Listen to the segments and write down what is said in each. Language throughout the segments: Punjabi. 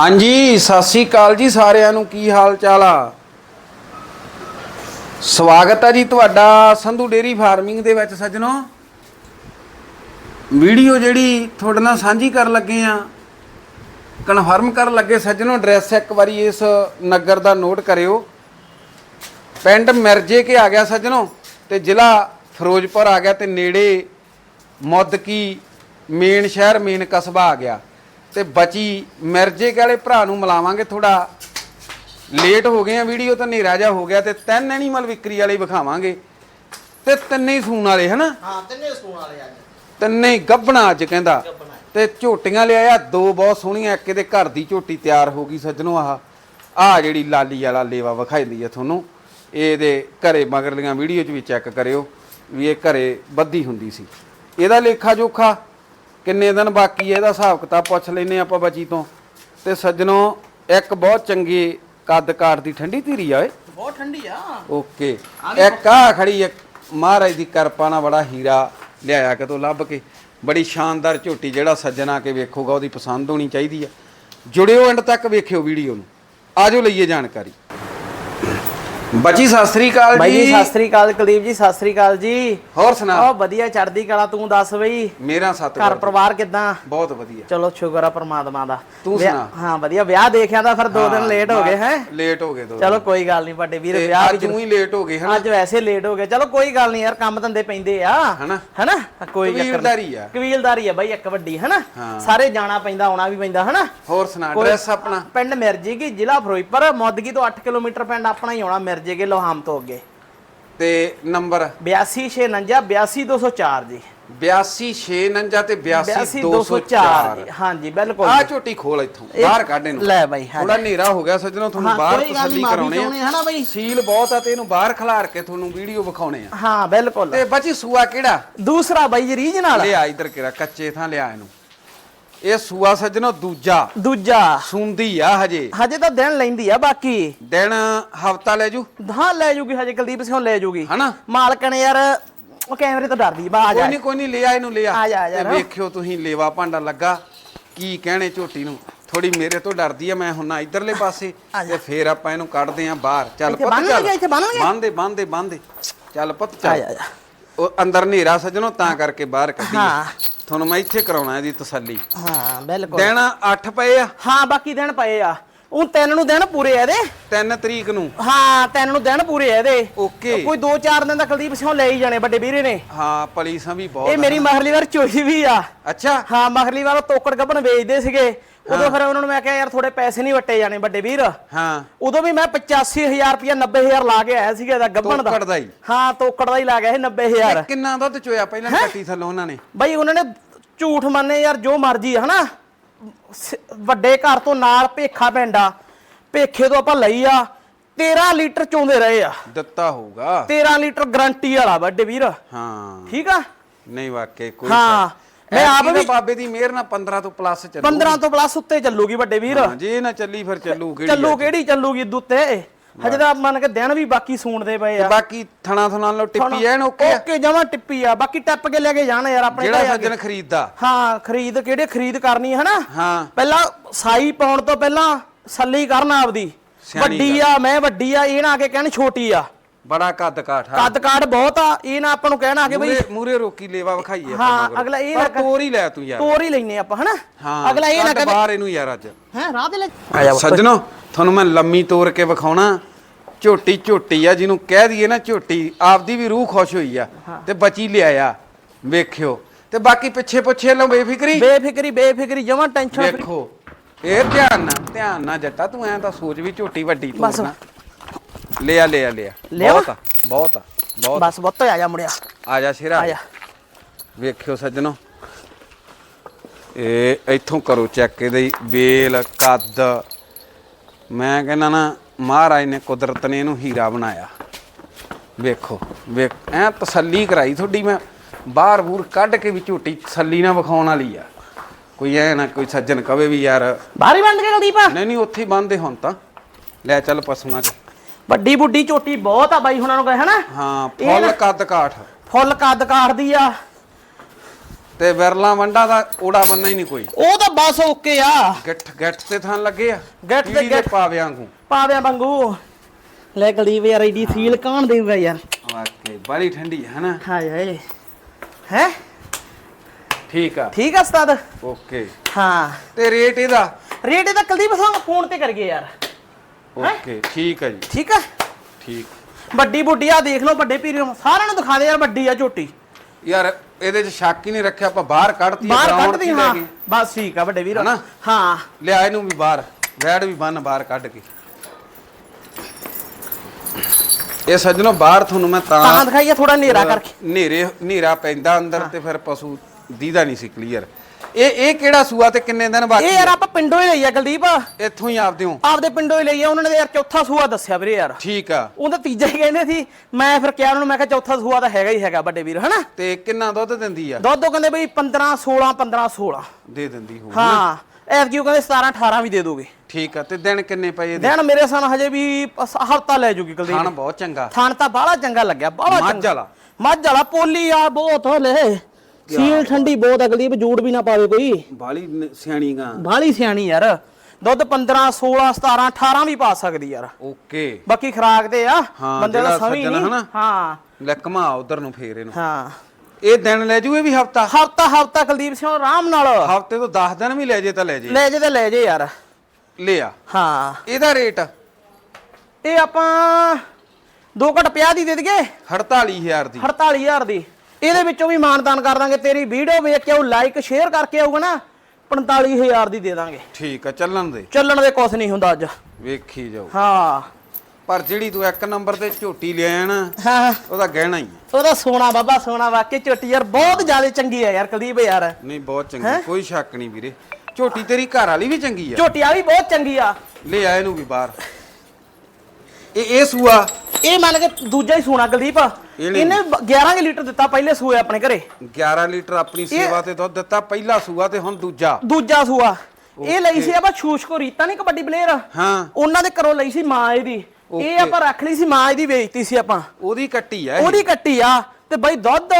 ਹਾਂਜੀ, ਸਤਿ ਸ੍ਰੀ ਅਕਾਲ ਜੀ ਸਾਰਿਆਂ ਨੂੰ, ਕੀ ਹਾਲ ਚਾਲ ਆ? ਸਵਾਗਤ ਹੈ ਜੀ ਤੁਹਾਡਾ ਸੰਧੂ ਡੇਰੀ ਫਾਰਮਿੰਗ ਦੇ ਵਿੱਚ ਸੱਜਣੋ। ਵੀਡੀਓ ਜਿਹੜੀ ਤੁਹਾਡੇ ਨਾਲ ਸਾਂਝੀ ਕਰਨ ਲੱਗੇ ਆ, ਕਨਫਰਮ ਕਰਨ ਲੱਗੇ ਸੱਜਣੋ, ਐਡਰੈਸ ਇੱਕ ਵਾਰੀ ਇਸ ਨਗਰ ਦਾ ਨੋਟ ਕਰਿਓ। ਪਿੰਡ ਮਿਰਜੇ ਕੇ ਆ ਗਿਆ ਸੱਜਣੋ ਤੇ ਜ਼ਿਲ੍ਹਾ ਫਿਰੋਜ਼ਪੁਰ ਆ ਗਿਆ ਤੇ ਨੇੜੇ ਮੁੱਦਕੀ ਮੇਨ ਸ਼ਹਿਰ, ਮੇਨ ਕਸਬਾ ਆ ਗਿਆ। ਤੇ ਬਚੀ ਮਿਰਜੇ ਵਾਲੇ ਭਰਾ ਨੂੰ ਮਿਲਾਵਾਂਗੇ ਥੋੜਾ। ਲੇਟ ਹੋ ਗਏ ਆ ਵੀਡੀਓ ਤਾਂ ਹਨੇਰਾ ਜਿਹਾ ਹੋ ਗਿਆ ਤੇ ਤਿੰਨ ਐਨੀਮਲ ਵਿਕਰੀ ਵਾਲੇ ਵਿਖਾਵਾਂਗੇ। ਤੇ ਤਿੰਨੇ ਹੀ ਸੂਣ ਵਾਲੇ ਹਨਾ? ਹਾਂ ਤਿੰਨੇ ਸੂਣ ਵਾਲੇ ਅੱਜ ਤਿੰਨੇ ਹੀ ਗੱਭਣਾ ਅੱਜ ਕਹਿੰਦਾ। ਗੱਭਣਾ। ਤੇ ਝੋਟੀਆਂ ਲਿਆਇਆ ਦੋ ਬਹੁਤ ਸੋਹਣੀਆਂ ਇੱਕ ਇਹਦੇ ਘਰ ਦੀ ਝੋਟੀ ਤਿਆਰ ਹੋ ਗਈ ਸੱਜਣੋ ਆਹ। ਆ ਜਿਹੜੀ ਲਾਲੀ ਵਾਲਾ ਲੇਵਾ ਵਿਖਾਈਦੀ ਆ ਤੁਹਾਨੂੰ। ਇਹਦੇ ਘਰੇ ਮਗਰਲੀਆਂ ਵੀਡੀਓ 'ਚ ਵੀ ਚੈੱਕ ਕਰਿਓ ਵੀ ਇਹ ਘਰੇ ਬੱਧੀ ਹੁੰਦੀ ਸੀ। ਇਹਦਾ ਲੇਖਾ ਜੋਖਾ ਕਿੰਨੇ ਦਿਨ ਬਾਕੀ ਹੈ ਇਹਦਾ ਹਿਸਾਬ ਕਿਤਾਬ ਪੁੱਛ ਲੈਨੇ ਆਪਾਂ ਬੱਚੀ ਤੋਂ। ਤੇ ਸੱਜਣੋ ਇੱਕ ਬਹੁਤ ਚੰਗੀ ਕੱਦ ਕਾਠ ਦੀ ਠੰਡੀ ਧੀਰੀ ਆ ਓਏ। ਬਹੁਤ ਠੰਡੀ ਆ। ਓਕੇ। ਇੱਕ ਆ ਖੜੀ ਇੱਕ ਮਹਾਰਾਜ ਦੀ ਕਿਰਪਾ ਨਾਲ ਬੜਾ ਹੀਰਾ ਲਿਆਇਆ ਕਿਤੋਂ ਲੱਭ ਕੇ। ਬੜੀ ਸ਼ਾਨਦਾਰ ਝੋਟੀ ਜਿਹੜਾ ਸੱਜਣਾ ਕੇ ਵੇਖੂਗਾ ਉਹਦੀ ਪਸੰਦ ਹੋਣੀ ਚਾਹੀਦੀ ਆ। ਜੁੜਿਓ ਐਂਡ ਤੱਕ ਵੇਖਿਓ ਵੀਡੀਓ ਨੂੰ। ਆਜੋ ਲਈਏ ਜਾਣਕਾਰੀ। ਬੱਚੀ ਸਤਿ ਸ੍ਰੀ ਅਕਾਲ ਬਾਈ ਜੀ ਜੀ। ਸਤਿ ਸ੍ਰੀ ਅਕਾਲ ਕੁਲਦੀਪ ਜੀ ਸਤਿ ਸ੍ਰੀ ਅਕਾਲ ਜੀ। ਹੋਰ ਸੁਣਾ। ਉਹ ਵਧੀਆ ਚੜਦੀ ਕਲਾ ਤੂੰ ਦੱਸ ਬਈ। ਮੇਰਾ ਸੱਤ ਘਰ ਪਰਿਵਾਰ ਕਿਦਾਂ? ਬਹੁਤ ਵਧੀਆ। ਚਲੋ ਸ਼ੁਕਰ ਆ ਪ੍ਰਮਾਤਮਾ ਦਾ। ਤੂੰ ਸੁਣਾ। ਹਾਂ ਵਧੀਆ। ਵਿਆਹ ਦੇਖਿਆ ਤਾਂ ਫਿਰ ਦੋ ਦਿਨ ਹਾਂ, ਲੇਟ ਹੋ ਗਏ ਹੈ? ਲੇਟ ਹੋ ਗਏ ਦੋ ਚਲੋ ਕੋਈ ਗੱਲ ਨਹੀਂ ਵੱਡੇ ਵੀਰ ਤੇ ਵਿਆਹ ਅੱਜ ਵੀ ਨੂੰ ਹੀ ਲੇਟ ਹੋ ਗਏ ਹਨਾ? ਅੱਜ ਵੈਸੇ ਲੇਟ ਹੋ ਗਏ। ਚਲੋ ਕੋਈ ਗੱਲ ਨਹੀਂ ਯਾਰ ਕੰਮ ਧੰਦੇ ਪੈਂਦੇ ਆ। ਹਨਾ? ਹਨਾ? ਕੋਈ ਚੱਕਰ ਕਬੀਲਦਾਰੀ ਆ। ਕਬੀਲਦਾਰੀ ਆ ਬਾਈ ਇੱਕ ਵੱਡੀ ਹਨਾ। ਸਾਰੇ ਜਾਣਾ ਪੈਂਦਾ ਆਉਣਾ ਵੀ ਪੈਂਦਾ ਹਨਾ? ਹੋਰ ਸੁਣਾ ਐਡਰੈਸ ਆਪਣਾ? ਪਿੰਡ ਮਿਰਜੀ ਕੀ ਜ਼ਿਲ੍ਹਾ ਫਿਰੋਜ਼ਪੁਰ ਮੋਦਗੀ ਤੋਂ 8 ਕਿਲੋਮੀਟਰ ਪਿੰਡ ਆਪਣਾ ਹੀ ਆਉਣਾ ਮਿਰਜੇ ਕੇ ਲੋਹਾਮ ਤੋਂ ਅੱਗੇ। ਤੇ ਨੰਬਰ? 8269 82204 ਜੀ। 8269 ਤੇ 82204 82204 ਜੀ। ਹਾਂਜੀ ਬਿਲਕੁਲ ਆ ਝੋਟੀ ਖੋਲ ਇੱਥੋਂ ਬਾਹਰ ਕੱਢ ਇਹਨੂੰ ਲੈ ਬਾਈ, ਹਾਂ। ਥੋੜਾ ਹਨੇਰਾ ਹੋ ਗਿਆ ਸੱਜਣੋ ਤੁਹਾਨੂੰ ਬਾਹਰ ਤਸੱਲੀ ਕਰਾਉਣੇ ਆ। ਸੀਲ ਬਹੁਤ ਆ ਤੇ ਇਹਨੂੰ ਬਾਹਰ ਖਿਲਾਰ ਕੇ ਤੁਹਾਨੂੰ ਵੀਡੀਓ ਵਿਖਾਉਣੇ ਆ। ਹਾਂ ਬਿਲਕੁਲ। ਤੇ ਬੱਚੀ ਸੂਆ ਕਿਹੜਾ? ਦੂਸਰਾ ਬਾਈ ਜੀ ਰੀਜਨਲ ਲਿਆ ਇਧਰ ਕਿਰਾ ਕੱਚੇ ਥਾਂ ਲਿਆ ਇਹਨੂੰ। ਇਹ ਸੂਆ ਸੱਜਣੋ ਦੂਜਾ। ਦੂਜਾ। ਸੁੰਦੀ ਆ ਹਜੇ। ਹਜੇ ਤਾਂ ਦਿਨ ਲੈਂਦੀ ਆ ਬਾਕੀ। ਦਿਨ ਹਫਤਾ ਲੈ ਜੂ। ਹਾਂ ਲੈ ਜੂਗੀ ਹਜੇ ਕੁਲਦੀਪ ਸਿੰਘ ਲੈ ਜੂਗੀ। ਹਨਾ? ਮਾਲਕ ਨੇ ਯਾਰ ਉਹ ਕੈਮਰੇ ਤੋਂ ਡਰਦੀ ਬਾ ਆ ਕੋਈ ਨਹੀਂ ਕੋਈ ਨਹੀਂ ਲਿਆ ਇਹਨੂੰ ਲਿਆ ਆ। ਜਾ, ਆ ਜਾ। ਵੇਖਿਓ ਤੁਸੀਂ ਲੇਵਾ ਭਾਂਡਾ ਲੱਗਾ। ਕੀ ਕਹਿਣੇ ਝੋਟੀ ਨੂੰ? ਥੋੜੀ ਮੇਰੇ ਤੋਂ ਡਰਦੀ ਆ ਮੈਂ ਹੁਣ ਨਾ ਇਧਰਲੇ ਪਾਸੇ। ਤੇ ਫੇਰ ਆਪਾਂ ਇਹਨੂੰ ਕੱਢਦੇ ਆ ਬਾਹਰ। ਚੱਲ ਪੁੱਤ ਚੱਲ। ਇੱਥੇ ਬੰਨ੍ਹ ਲਈਏ? ਬੰਨਦੇ ਬੰਨਦੇ ਬੰਨਦੇ ਚੱਲ ਪੁੱਤ ਚੱਲ। ਆ ਜਾ। ਉਹ ਅੰਦਰ ਹਨੇਰਾ ਸੱਜਣੋ ਤਾਂ ਕਰਕੇ ਬਾਹਰ ਕੱਢੀ। ਹਾਂ। ਤੁਹਾਨੂੰ ਮੈਂ ਇੱਥੇ ਕਰਾਉਣਾ ਇਹਦੀ ਤਸੱਲੀ। ਹਾਂ ਬਿਲਕੁਲ। ਦਿਨ 8 ਪਏ ਆ। ਹਾਂ ਬਾਕੀ ਦਿਨ ਪਏ ਆ। ਉਹ ਤਿੰਨ ਨੂੰ ਦਿਨ ਪੂਰੇ ਆ ਇਹਦੇ। 3 ਤਰੀਕ ਨੂੰ। ਹਾਂ ਤਿੰਨ ਨੂੰ ਦਿਨ ਪੂਰੇ ਆ ਇਹਦੇ। ਓਕੇ। ਕੋਈ 2-4 ਦਿਨ ਦਾ ਕੁਲਦੀਪ ਸਿੰਘ ਲੈ ਹੀ ਜਾਣੇ ਵੱਡੇ ਵੀਰੇ ਨੇ। ਹਾਂ ਪਲੀਸਾਂ ਵੀ ਬਹੁਤ ਇਹ ਮੇਰੀ ਮਹਰਲੀ ਵਾਰ ਚੋਈ ਵੀ ਆ। ਅੱਛਾ। ਹਾਂ ਮਹਰਲੀ ਵਾਰ ਤੋਕੜ ਗੱਬਣ ਵੇਚਦੇ ਸੀਗੇ। ਉਦੋਂ ਫਿਰ ਉਹਨਾਂ ਨੂੰ ਮੈਂ ਕਿਹਾ ਯਾਰ ਥੋੜੇ ਪੈਸੇ ਨਹੀਂ ਵਟੇ ਜਾਣੇ ਵੱਡੇ ਵੀਰ। ਹਾਂ। ਉਦੋਂ ਵੀ ਮੈਂ 85000 ਰੁਪਇਆ 90000 ਲਾ ਕੇ ਆਇਆ ਸੀਗਾ ਇਹਦਾ ਗੱਬਣ ਦਾ। ਤੋਕੜ ਦਾ ਹੀ? ਹਾਂ ਤੋਕੜ ਦਾ ਹੀ ਲਾ ਗਿਆ ਇਹ 90000 ਇਹ ਕਿੰਨਾ ਦੁੱਧ ਚੋਇਆ ਪਹਿਲਾਂ ਕੱਟੀ ਥੱਲੋਂ ਉਹਨਾਂ ਨੇ? ਬਈ ਉਹਨਾਂ ਨੇ ਝੂਠ ਮੰਨੇ ਯਾਰ ਜੋ ਮਰਜ਼ੀ ਹਨਾ? ਵੱਡੇ ਘਰ ਤੋਂ ਨਾਲ ਭੇਖਾ ਪੈਂਦਾ ਭੇਖੇ ਤੋਂ ਆਪਾਂ ਲਈ ਆ। 13 ਲੀਟਰ ਚੋਂਦੇ ਰਹੇ ਆ। ਦਿੱਤਾ ਹੋਊਗਾ। 13 ਲੀਟਰ ਗਰੰਟੀ ਵਾਲਾ ਵੱਡੇ ਵੀਰ। ਹਾਂ। ਠੀਕ ਆ? ਨਹੀਂ ਵਾਕਈ ਕੋਈ ਹਾਂ, ਮੈਂ ਆਪ ਵੀ- ਬਾਬੇ ਦੀ ਮਿਹਰ ਨਾਲ 15 ਤੋਂ ਪਲੱਸ ਚੱਲੂ 15 ਤੋਂ ਪਲੱਸ ਉੱਤੇ ਚੱਲੂਗੀ ਵੱਡੇ ਵੀਰ। ਹਾਂ ਜੇ ਨਾ ਚੱਲੀ ਫਿਰ ਚੱਲੂ ਕਿਹੜੀ ਚੱਲੂ? ਕਿਹੜੀ ਚੱਲੂਗੀ ਦੁੱਤੇ ਹਜੇ ਤਾਂ ਮੰਨ ਕੇ ਦਿਨ ਵੀ ਬਾਕੀ ਸੂਣਦੇ ਪਏ ਆ। ਬਾਕੀ ਥਣਾ ਥਣਾ ਲੋ ਟਿੱਪੀ ਐਨ ਓਕੇ। ਓਕੇ ਜਮਾ ਟਿੱਪੀ ਆ। ਬਾਕੀ ਟੱਪ ਕੇ ਲੈ ਕੇ ਜਾਣਾ ਯਾਰ ਆਪਣੇ ਜਿਹੜਾ। ਸੱਜਣ ਖਰੀਦਦਾ। ਹਾਂ ਖਰੀਦ ਕਿਹੜੇ ਖਰੀਦ ਕਰਨੀ ਹੈ ਨਾ ਹਾਂ। ਪਹਿਲਾਂ ਸਾਈ ਪਾਉਣ ਤੋਂ ਪਹਿਲਾਂ ਸੱਲੀ ਕਰਨਾ ਆਪਦੀ। ਵੱਡੀ ਆ ਮੈਂ ਵੱਡੀ ਆ ਇਹ ਨਾ ਆ ਕੇ ਕਹਿਣ ਛੋਟੀ ਆ। ਬੜਾ ਕੱਦ ਕਾਠ ਆ। ਕੱਦ ਕਾਠ ਬਹੁਤ ਆ ਇਹ ਨਾ ਆਪਾਂ ਨੂੰ ਕਹਿਣਾ ਕਿ ਬਈ ਮੂਰੇ ਰੋਕੀ ਲੇਵਾ ਵਿਖਾਈਏ ਹਾਂ, ਅਗਲਾ ਇਹ ਨਾ ਤੋਰ ਹੀ ਲੈ ਤੂੰ ਯਾਰ। ਤੋਰ ਹੀ ਲੈਨੇ ਆਪਾਂ ਹਨਾ? ਹਾਂ ਅਗਲਾ ਇਹ ਨਾ ਕਹੇ ਬਾਹਰ ਇਹਨੂੰ ਯਾਰ ਅੱਜ। ਹੈ ਰਾਹ ਤੇ ਲੈ। ਸੱਜਣੋ ਤੁਹਾਨੂੰ ਮੈਂ ਲੰਮੀ ਤੋਰ ਕੇ ਵਿਖਾਉਣਾ। ਝੋਟੀ ਝੋਟੀ ਆ ਜਿਹਨੂੰ ਕਹਿ ਦਈਏ ਨਾ ਝੋਟੀ ਆਪਦੀ ਵੀ ਰੂਹ ਖੁਸ਼ ਹੋਈ ਆ ਤੇ ਬਚੀ ਲਿਆਇਆ। ਵੇਖਿਓ। ਤੇ ਬਾਕੀ ਪਿੱਛੇ ਪੁੱਛੇ ਲਓ ਬੇਫਿਕਰੀ? ਬੇਫਿਕਰੀ ਬੇਫਿਕਰੀ ਜਮਾ ਟੈਨਸ਼ਨ ਵੇਖੋ। ਇਹ ਧਿਆਨ ਨਾਲ ਧਿਆਨ ਨਾਲ ਜੱਟਾ ਤੂੰ ਐਂ ਤਾਂ ਸੋਚ ਵੀ ਝੋਟੀ ਵੱਡੀ ਬਸ। ਤੋਰਨਾ ਲਿਆ ਲਿਆ ਲਿਆ। ਲਿਆ? ਬਹੁਤ ਆ ਬਹੁਤ ਆ ਬਹੁਤ ਬਸ ਬਹੁਤ ਆ ਜਾ ਮੁੜਿਆ। ਆ ਜਾ ਸ਼ੇਰਾ। ਆ ਜਾ। ਵੇਖਿਓ ਸੱਜਣੋ। ਇਹ ਇੱਥੋਂ ਕਰੋ ਚੈੱਕ ਇਹਦੇ ਬੇਲ ਕੱਦ। ਮੈਂ ਕਹਿੰਦਾ ਨਾ ਮਹਾਰਾਜ ਨੇ ਕੁਦਰਤ ਨੇ ਇਹਨੂੰ ਹੀਰਾ ਬਣਾਇਆ। ਵੇਖੋ ਵੇਖ ਐ ਤਸੱਲੀ ਕਰਾਈ ਤੁਹਾਡੀ ਮੈਂ। ਬਾਹਰ ਬੂਰ ਕੱਢ ਕੇ ਵੀ ਝੂਟੀ ਤਸੱਲੀ ਨਾ ਵਿਖਾਉਣ ਵਾਲੀ ਆ। ਕੋਈ ਐ ਨਾ ਕੋਈ ਸੱਜਣ ਕਵੇ ਵੀ ਯਾਰ ਬਾਹਰ ਹੀ ਬੰਦ ਕੇ ਕੁਲਦੀਪ। ਨਹੀਂ ਨਹੀਂ ਉੱਥੇ ਹੀ ਬੰਦੇ ਹੁਣ ਤਾਂ। ਲੈ ਚੱਲ ਪਸ਼ੂਆਂ 'ਚ ਵੱਡੀ ਬੁੱਢੀ ਝੋਟੀ ਬਹੁਤ ਆ ਬਾਈ ਹੁਣਾਂ ਨੂੰ ਕਹੇ ਹਨਾ? ਹਾਂ ਇਹ ਫੁੱਲ ਨਾ- ਕੱਦ ਕਾਠ। ਫੁੱਲ ਕੱਦ ਕਾਠਦੀ ਆ। ਤੇ ਵਿਰਲਾ ਵੰਡਾ ਦਾ ਓੜਾ ਬੰਨਾ ਹੀ ਨਹੀਂ ਕੋਈ। ਉਹ ਤਾਂ ਬਸ ਓਕੇ ਆ। ਗਿੱਠ ਗਿੱਠ ਤੇ ਥਾਂ ਲੱਗੇ ਆ। ਗਿੱਠ ਤੇ ਕੀੜੀ ਗਿੱਠ। ਪਾਵਿਆਂ ਨੂੰ ਪਾਵਿਆਂ ਵਾਂਗੂ। ਲੈ ਗਲੀਬ ਯਾਰ ਐਡੀ ਸੀਲ ਕਾਣ ਦੇਊਗਾ ਯਾਰ। ਵਾਕਈ ਬੜੀ ਠੰਡੀ ਹੈ ਨਾ ਹਾਏ ਹਾਏ। ਹੈ? ਠੀਕ ਆ। ਠੀਕ ਆ ਉਸਤਾਦ? ਓਕੇ। ਹਾਂ। ਤੇ ਰੇਟ ਇਹਦਾ? ਰੇਟ ਇਹਦਾ ਕੁਲਦੀਪ ਸਾਨੂੰ ਫੋਨ ਤੇ ਕਰ ਗਏ ਯਾਰ। ਓਕੇ ਠੀਕ ਆ ਜੀ। ਠੀਕ ਆ? ਠੀਕ। ਵੱਡੀ ਬੁੱਢੀ ਆ ਦੇਖ ਲਓ ਵੱਡੇ ਪੀਰੀਓ ਸਾਰਿਆਂ ਨੂੰ ਦਿਖਾ ਦੇ ਯਾਰ ਵੱਡੀ ਆ ਝੋਟੀ। ਯਾਰ ਇਹਦੇ ਚ ਸ਼ੱਕ ਹੀ ਨਹੀਂ ਰੱਖਿਆ ਆਪਾਂ ਬਾਹਰ ਕੱਢਤੀ ਆ, ਬਾਹਰ ground ਕੱਢਦੀ ਚ ਲੈ ਹਾਂ। ਬਸ ਠੀਕ ਆ ਵੱਡੇ ਵੀਰ। ਹਨਾ? ਹਾਂ। ਲਿਆ ਇਹਨੂੰ ਵੀ ਬਾਹਰ ਵੈੜ ਵੀ ਬੰਨ ਬਾਹਰ ਕੱਢ ਕੇ। ਇਹ ਸੱਜਣੋ ਬਾਹਰ ਤੁਹਾਨੂੰ ਮੈਂ ਤਾਂ ਤਾਂ ਦਿਖਾਈਏ ਥੋੜਾ ਹਨੇਰਾ ਕਰਕੇ। ਨੇਰੇ ਹਨੇਰਾ ਪੈਂਦਾ ਅੰਦਰ ਤੇ ਫਿਰ ਪਸ਼ੂ ਦੀਦਾ ਨਹੀਂ ਸੀ ਕਲੀਅਰ ਇਹ ਇਹ ਕਿਹੜਾ ਸੂਆ ਤੇ ਕਿੰਨੇ ਦਿਨ ਬਾਕੀ ਇਹ ਯਾਰ ਆਪਾਂ ਪਿੰਡੋਂ ਹੀ ਲਈ ਆ ਕੁਲਦੀਪ। ਇੱਥੋਂ ਹੀ ਆਪਦੇ ਹੋ। ਆਪਦੇ ਪਿੰਡੋਂ ਹੀ ਲਈ ਆ ਉਹਨਾਂ ਨੇ ਯਾਰ ਚੌਥਾ ਸੂਆ ਦੱਸਿਆ ਵੀਰੇ ਯਾਰ। ਠੀਕ ਆ। ਉਹਦਾ ਤੀਜਾ ਹੀ ਕਹਿੰਦੇ ਸੀ ਮੈਂ ਫਿਰ ਕਿਹਾ ਉਹਨਾਂ ਨੂੰ ਮੈਂ ਕਿਹਾ ਚੌਥਾ ਸੂਆ ਤਾਂ ਹੈਗਾ ਹੀ ਹੈਗਾ ਵੱਡੇ ਵੀਰ ਹਨਾ? ਤੇ ਕਿੰਨਾ ਦੁੱਧ ਦਿੰਦੀ ਆ? ਦੁੱਧ ਉਹ ਕਹਿੰਦੇ ਬਈ 15 16 15 16 ਦੇ ਦਿੰਦੀ ਹੋ ਹਾਂ ਉਹ ਕਹਿੰਦੇ 17 18 ਵੀ ਦੇ ਦੋਗੇ। ਠੀਕ ਆ ਤੇ ਦਿਨ ਕਿੰਨੇ ਪਏ ਇਹਦੇ? ਦਿਨ ਮੇਰੇ ਸਾਨ ਹਜੇ ਵੀ ਹਫਤਾ ਲੈ ਜੂਗੀ ਕੁਲਦੀਪ। ਬਹੁਤ ਚੰਗਾ। ਥਾਣ ਤਾਂ ਬਾਹਲਾ ਚੰਗਾ ਲੱਗਿਆ ਬਾਹਲਾ ਮੱਝ ਚੰਗਾ। ਵਾਲਾ। ਮੱਝ ਵਾਲਾ ਪੋਲੀ ਆ ਬਹੁਤ ਹਲੇ ਸੀਲ ਠੰਡੀ ਬਹੁਤ ਅਗਲੀ ਵੀ ਜੂੜ ਵੀ ਨਾ ਪਾਵੇ ਕੋਈ। ਬਾਲੀ ਸਿਆਣੀ ਗਾ ਬਾਹਲੀ ਸਿਆਣੀ ਯਾਰ। ਦੁੱਧ 15 16 17 18 ਵੀ ਪਾ ਸਕਦੀ ਯਾਰ। ਓਕੇ। ਬਾਕੀ ਖਰਾਕ ਤੇ ਆ ਬੰਦੇ ਦਾ ਸਮਝ ਨਹੀਂ। ਹਾਂ। ਲੈ ਘਮਾ ਉਧਰ ਨੂੰ ਫੇਰ ਇਹਨੂੰ। ਹਾਂ। ਇਹ ਦਿਨ ਲੈ ਜੂ ਇਹ ਵੀ ਹਫਤਾ? ਹਫਤਾ ਹਫਤਾ ਕੁਲਦੀਪ ਸਿੰਘ ਆਰਾਮ ਨਾਲ। ਹਫ਼ਤੇ ਤੋਂ 10 ਦਿਨ ਵੀ ਲੈ ਜੇ ਤਾਂ ਲੈ ਜੇ। ਲੈ ਜੇ ਤੇ ਲੈ ਜੇ ਯਾਰ। ਲਿਆ। ਹਾਂ। ਇਹਦਾ ਰੇਟ? ਇਹ ਆਪਾਂ 2 ਘਟ 50 ਦੀ ਦੇ ਦਈਏ। 48000 ਦੀ। 48000 ਦੀ। ਇਹਦੇ ਵਿੱਚੋਂ ਵੀ ਮਾਨਦਾਨ ਕਰ ਦਾਂਗੇ। ਤੇਰੀ ਵੀਡੀਓ ਵੇਖ ਕੇ ਉਹ ਲਾਈਕ ਸ਼ੇਅਰ ਕਰਕੇ ਆਊਗਾ ਨਾ 45000 ਦੀ ਦੇ ਦਾਂਗੇ। ਠੀਕ ਆ ਚੱਲਣ ਦੇ। ਚੱਲਣ ਦੇ ਕੁਛ ਨਹੀਂ ਹੁੰਦਾ ਅੱਜ। ਵੇਖੀ ਜਾਓ ਹਾਂ। ਪਰ ਜਿਹੜੀ ਤੂੰ ਇੱਕ ਨੰਬਰ ਤੇ ਝੋਟੀ ਲਿਆ ਨਾ ਹਾਂ। ਉਹਦਾ ਗਹਿਣਾ ਹੀ ਆ। ਉਹਦਾ ਸੋਨਾ ਬਾਬਾ ਸੋਨਾ ਵਾਕੇ ਝੋਟੀ ਯਾਰ ਬਹੁਤ ਜ਼ਿਆਦਾ ਚੰਗੀ ਹੈ ਯਾਰ ਕੁਲਦੀਪ ਯਾਰ। ਨਹੀਂ ਬਹੁਤ ਚੰਗੀ ਕੋਈ ਸ਼ੱਕ ਨਹੀਂ ਵੀਰੇ। ਝੋਟੀ ਤੇਰੀ ਘਰ ਵਾਲੀ ਵੀ ਚੰਗੀ ਆ। ਝੋਟੀ ਵਾਲੀ ਬਹੁਤ ਚੰਗੀ ਆ। ਲੈ ਆ ਇਹਨੂੰ ਵੀ ਬਾਹਰ। ਇਹ ਇਹ ਸੂਆ? ਇਹ ਮੰਨ ਕੇ ਦੂਜਾ ਹੀ ਸੋਨਾ ਕੁਲਦੀਪ। ਇਹਨੇ- ਇਹਨੇ 11 ਕੁ ਲੀਟਰ ਦਿੱਤਾ ਪਹਿਲੇ ਸੂਏ ਆਪਣੇ ਘਰੇ। 11 ਲੀਟਰ ਆਪਣੀ ਸੇਵਾ ਤੇ ਦੁੱਧ ਦਿੱਤਾ ਪਹਿਲਾ ਸੂਆ ਤੇ ਹੁਣ ਦੂਜਾ। ਦੂਜਾ ਸੂਆ। ਇਹ ਲਈ ਸੀ ਆਪਾਂ ਛੂਛ ਕੋ ਰੀਤਾ ਨਹੀਂ ਕਬੱਡੀ ਪਲੇਅਰ ਹਾਂ। ਉਹਨਾਂ ਦੇ ਘਰੋਂ ਲਈ ਸੀ ਮਾਂ ਇਹਦੀ। ਇਹ. ਆਪਾਂ ਰੱਖ ਲਈ ਸੀ ਮਾਂ ਇਹਦੀ ਵੇਚਤੀ ਸੀ ਆਪਾਂ। ਉਹਦੀ ਕੱਟੀ ਆ। ਉਹਦੀ ਕੱਟੀ ਆ। ਤੇ ਬਈ ਦੁੱਧ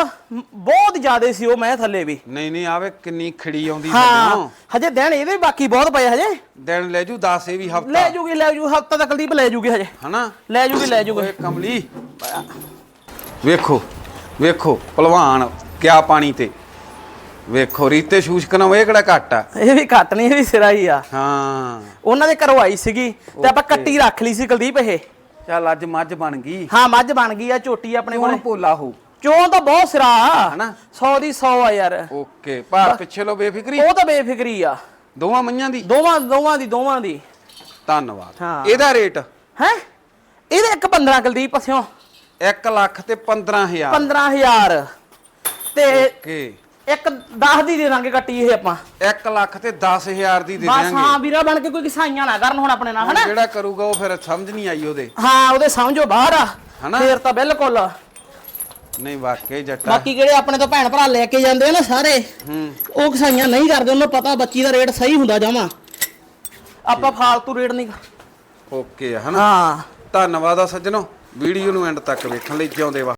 ਬਹੁਤ ਜ਼ਿਆਦੇ ਸੀ ਉਹ ਮੈਂ ਥੱਲੇ ਵੀ। ਨਹੀਂ ਨਹੀਂ ਆਵੇ ਕਿੰਨੀ ਖੜੀ ਆਉਂਦੀ ਹਾਂ। ਹਜੇ ਦਿਨ ਇਹਦੇ ਵੀ ਬਾਕੀ ਬਹੁਤ ਪਏ ਹਜੇ। ਦਿਨ ਲੈ ਜੂ 10 ਇਹ ਵੀ ਲੈ ਹਫਤਾ ਜੂਗੀ ਲੈ ਜੂ ਹਫਤਾ ਤੱਕ ਕੁਲਦੀਪ ਲੈ ਜੂਗੀ ਹਜੇ। ਹਨਾ? ਲੈ ਜੂਗੀ ਲੈ ਜੂਗੀ। ਓਏ ਕਮਲੀ। ਵੇਖੋ ਵੇਖੋ ਪਹਿਲਵਾਨ ਕਿਆ ਪਾਣੀ ਤੇ। ਵੇਖੋ ਰੀਤੇ ਸ਼ੂਸ਼ਕਨ ਇਹ ਕਿਹੜਾ ਘੱਟ ਆ? ਇਹ ਵੀ ਘੱਟ ਨਹੀਂ ਇਹ ਵੀ ਸਿਰਾ ਹੀ ਆ। ਹਾਂ। ਉਹਨਾਂ ਦੇ ਘਰੋਂ ਆਈ ਸੀਗੀ ਤੇ ਆਪਾਂ ਕੱਟੀ ਰੱਖ ਲਈ ਸੀ ਕੁਲਦੀਪ ਇਹ। ਚੱਲ ਅੱਜ ਮੱਝ ਬਣ ਗਈ। ਹਾਂ ਮੱਝ ਬਣ ਗਈ ਆ ਝੋਟੀ ਆਪਣੇ ਹੁਣ ਕੋਲੇ। ਭੋਲਾ ਹੋ? ਚੋਂ ਤਾਂ ਬਹੁਤ ਸਿਰਾ ਹਨਾ? 100 ਦੀ 100 ਆ ਯਾਰ। ਓਕੇ ਭਾਰ ਪਿੱਛੇ ਲੋ ਬੇਫਿਕਰੀ। ਉਹ ਤਾਂ ਬੇਫਿਕਰੀ ਆ। ਦੋਵਾਂ ਮਈਆਂ ਦੀ? ਦੋਵਾਂ ਦੋਵਾਂ ਦੀ ਦੋਵਾਂ ਦੀ। ਧੰਨਵਾਦ। ਇਹਦਾ ਰੇਟ? ਹੈ? ਇਹਦੇ ਇੱਕ 15 ਕੁਲਦੀਪ ਪਸਿਓ 1 ਲੱਖ ਤੇ 15000 15000 ਤੇ ਓਕੇ। ਇੱਕ 10 ਦੀ ਦੇ ਦਾਂਗੇ ਕੱਟੀ ਇਹ ਆਪਾਂ। 1 ਲੱਖ ਤੇ 10000 ਦੀ ਦੇ ਬਸ ਹਾਂ ਵੀਰਾ ਬਣ ਕੇ ਕੋਈ ਕਿਸਾਈਆਂ ਨਾ ਕਰਨ ਹੁਣ ਆਪਣੇ ਨਾਲ ਹਨਾ? ਜਿਹੜਾ ਕਰੂਗਾ ਉਹ ਫਿਰ ਸਮਝ ਨਹੀਂ ਆਈ ਉਹਦੇ। ਹਾਂ ਉਹਦੇ ਸਮਝੋ ਬਾਹਰ ਆ। ਹਨਾ? ਫੇਰ ਤਾਂ ਬਿਲਕੁਲ। ਨਹੀਂ ਵਾਕਈ ਜੱਟਾ। ਬਾਕੀ ਕਿਹੜੇ ਆਪਣੇ ਤੋਂ ਭੈਣ ਭਰਾ ਲੈ ਕੇ ਜਾਂਦੇ ਆ ਨਾ ਸਾਰੇ ਹੂੰ। ਉਹ ਕਿਸਾਈਆਂ ਨਹੀਂ ਕਰਦੇ ਉਹਨੂੰ ਪਤਾ ਬੱਚੀ ਦਾ ਰੇਟ ਸਹੀ ਹੁੰਦਾ ਜਾਵਾਂ ਆਪਾਂ ਫਾਲਤੂ ਰੇਟ ਨਹੀਂ ਓਕੇ ਹਨਾ? ਹਾਂ। ਧੰਨਵਾਦ ਆ ਸੱਜਣੋ। ਵੀਡੀਓ ਨੂੰ ਐਂਡ ਤੱਕ ਵੇਖਣ ਲਈ ਜਿਉਂਦੇ ਵਾ